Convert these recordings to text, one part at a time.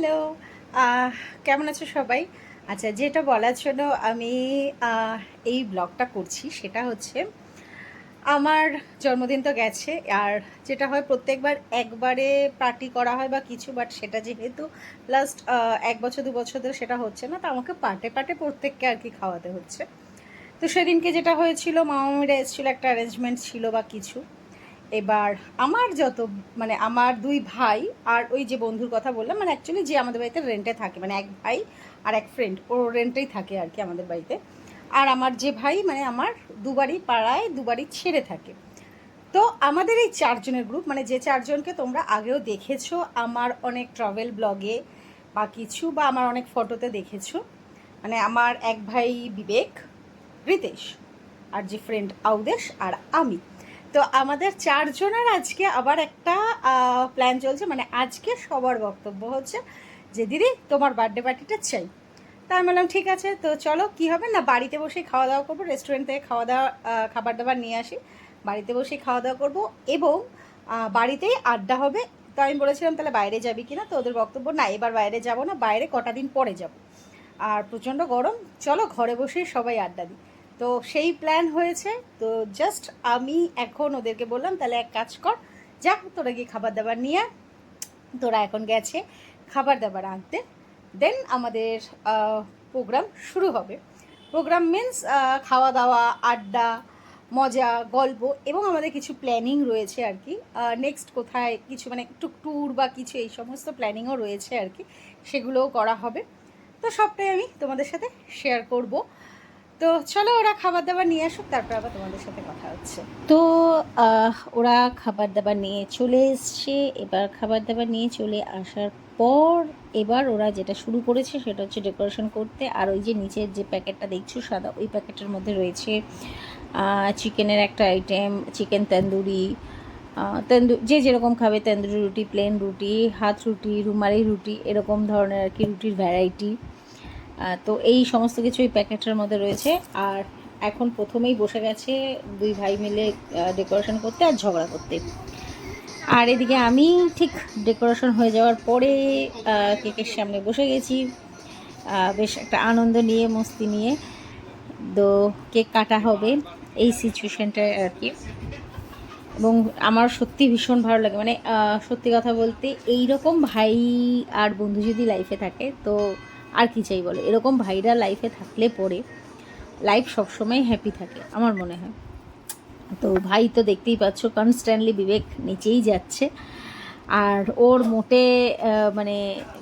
Hello. কেমন আছো সবাই? আচ্ছা যেটা বলার জন্য আমি এই ব্লগটা করছি সেটা হচ্ছে, আমার জন্মদিন তো গেছে, আর যেটা হয় প্রত্যেকবার একবারে পার্টি করা হয় বা কিছু বাট সেটা যেহেতু লাস্ট এক বছর, দু বছর ধরে সেটা হচ্ছে না, তো আমাকে পার্টে পার্টে প্রত্যেককে আর কি খাওয়াতে হচ্ছে। তো সেদিনকে যেটা হয়েছিল, মামামিরা এসেছিল, একটা অ্যারেঞ্জমেন্ট ছিল বা কিছু। এবার আমার যত মানে আমার দুই ভাই আর ওই যে বন্ধুর কথা বললাম মানে অ্যাকচুয়ালি যে আমাদের বাড়িতে রেন্টে থাকে মানে এক ভাই আর এক ফ্রেন্ড ও রেন্টেই থাকে আর কি আমাদের বাড়িতে। আর আমার যে ভাই মানে আমার দুবারই পাড়ায় দুবারই ছেড়ে থাকে। তো আমাদের এই চারজনের গ্রুপ মানে যে চারজনকে তোমরা আগেও দেখেছ, আমার অনেক ট্রাভেল ব্লগে বা কিছু, বা আমার অনেক ফটোতে দেখেছ মানে আমার এক ভাই বিবেক, রিতেশ, আর যে ফ্রেন্ড আউদেশ, আর আমি। তো আমাদের চারজনের আজকে আবার একটা প্ল্যান চলছে। মানে আজকে সবার বক্তব্য হচ্ছে যে, দিদি, তোমার বার্থডে পার্টিটা চাই। তা আমি বললাম, ঠিক আছে। তো চলো, কি হবে না, বাড়িতে বসেই খাওয়া দাওয়া করব রেস্টুরেন্ট থেকে খাওয়া দাওয়া খাবার দাবার নিয়ে আসি। বাড়িতে বসেই খাওয়া দাওয়া করব এবং বাড়িতেই আড্ডা হবে। তো আমি বলেছিলাম, তাহলে বাইরে যাবি কি না তো ওদের বক্তব্য, না, এবার বাইরে যাব না, বাইরে কটা দিন পরে যাব। আর প্রচণ্ড গরম। চলো, ঘরে বসেই সবাই আড্ডা দিই। তো সেই প্ল্যান হয়েছে। তো জাস্ট আমি এখন ওদেরকে বললাম, তাহলে এক কাজ কর, যা, তোরা গিয়ে খাবার দাবার নিয়ে। তোরা এখন গেছে খাবার দাবার আনতে। দেন আমাদের প্রোগ্রাম শুরু হবে। প্রোগ্রাম মিন্স খাওয়া দাওয়া আড্ডা, মজা, গল্প এবং আমাদের কিছু প্ল্যানিং রয়েছে আর কি। নেক্সট কোথায় কিছু মানে একটু ট্যুর বা কিছু এই সমস্ত প্ল্যানিংও রয়েছে আর কি। সেগুলোও করা হবে। তো সবটাই আমি তোমাদের সাথে শেয়ার করব। তো চলো ওরা খাবার দাবার নিয়ে আসুক, তারপর আবার তোমাদের সাথে কথা হচ্ছে। তো ওরা খাবার দাবার নিয়ে চলে এসছে। এবার খাবার দাবার নিয়ে চলে আসার পর এবার ওরা যেটা শুরু করেছে সেটা হচ্ছে ডেকোরেশন করতে। আর ওই যে নিচের যে প্যাকেটটা দেখছ সাদা, ওই প্যাকেটের মধ্যে রয়েছে চিকেনের একটা আইটেম চিকেন তন্দুরি তন্দু, যে যেরকম খাবে তন্দুরি রুটি প্লেন রুটি, হাত রুটি, রুমালি রুটি, এরকম ধরনের আর কি রুটির ভ্যারাইটি তো এই সমস্ত কিছু এই প্যাকেটের মধ্যে রয়েছে। আর এখন প্রথমেই বসে গেছে দুই ভাই মিলে ডেকোরেশন করতে আর ঝগড়া করতে। আর এদিকে আমি ঠিক ডেকোরেশন হয়ে যাওয়ার পরে কেকের সামনে বসে গেছি। বেশ একটা আনন্দ নিয়ে, মস্তি নিয়ে। তো কেক কাটা হবে এই সিচুয়েশনটায় আর কি। এবং আমার সত্যি ভীষণ ভালো লাগে। মানে সত্যি কথা বলতে এই রকম ভাই আর বন্ধু যদি লাইফে থাকে, তো আর কি চাই বলো? এরকম ভাইরা লাইফে থাকলে পরে লাইফ সবসময় হ্যাপি থাকে, আমার মনে হয়। তো ভাই তো দেখতেই পাচ্ছ কনস্ট্যান্টলি বিবেক নিচেই যাচ্ছে। আর ওর মোটে মানে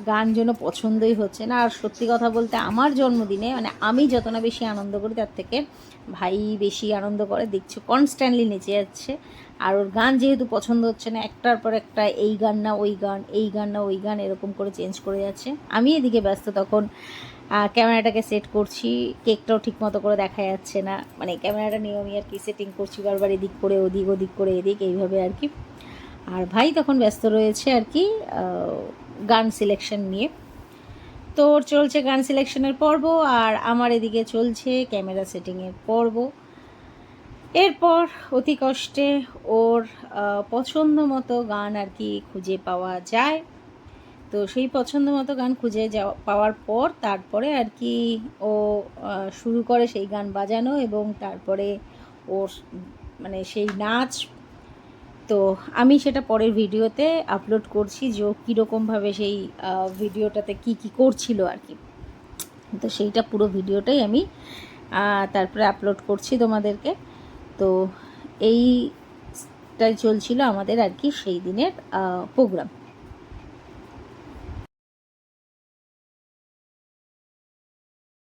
গান যেন পছন্দই হচ্ছে না। আর সত্যি কথা বলতে আমার জন্মদিনে মানে আমি যত না বেশি আনন্দ করি, তার থেকে ভাই বেশি আনন্দ করে। দেখছ কনস্ট্যান্টলি নেচে যাচ্ছে। আর ওর গান যেহেতু পছন্দ হচ্ছে না, একটার পর একটা এই গান না, ওই গান, এই গান না, ওই গান এরকম করে চেঞ্জ করে যাচ্ছে। আমি এদিকে ব্যস্ত তখন ক্যামেরাটাকে সেট করছি। কেকটাও ঠিক মতো করে দেখা যাচ্ছে না। মানে ক্যামেরাটা নিয়ে আমি আর কি সেটিং করছি, বারবার এদিক করে, ওদিক ওদিক করে, এদিক, এইভাবে আর কি। আর ভাই তখন ব্যস্ত রয়েছে আর কি গান সিলেকশন নিয়ে। তো ওর চলছে গান সিলেকশনের পর্ব আর আমার এদিকে চলছে ক্যামেরা সেটিংয়ের পর্ব। এরপর অতি কষ্টে ওর পছন্দ মতো গান আর কি খুঁজে পাওয়া যায়। তো সেই পছন্দ মতো গান খুঁজে যাওয়া পাওয়ার পর তারপরে আর কি ও শুরু করে সেই গান বাজানো এবং তারপরে ওর মানে সেই নাচ তো আমি সেটা পরের ভিডিওতে আপলোড করছি যে ও কীরকমভাবে সেই ভিডিওটাতে কি কি করছিল আর কি। তো সেইটা পুরো ভিডিওটাই আমি তারপরে আপলোড করছি তোমাদেরকে। তো এইটাই চলছিল আমাদের আর কি সেই দিনের প্রোগ্রাম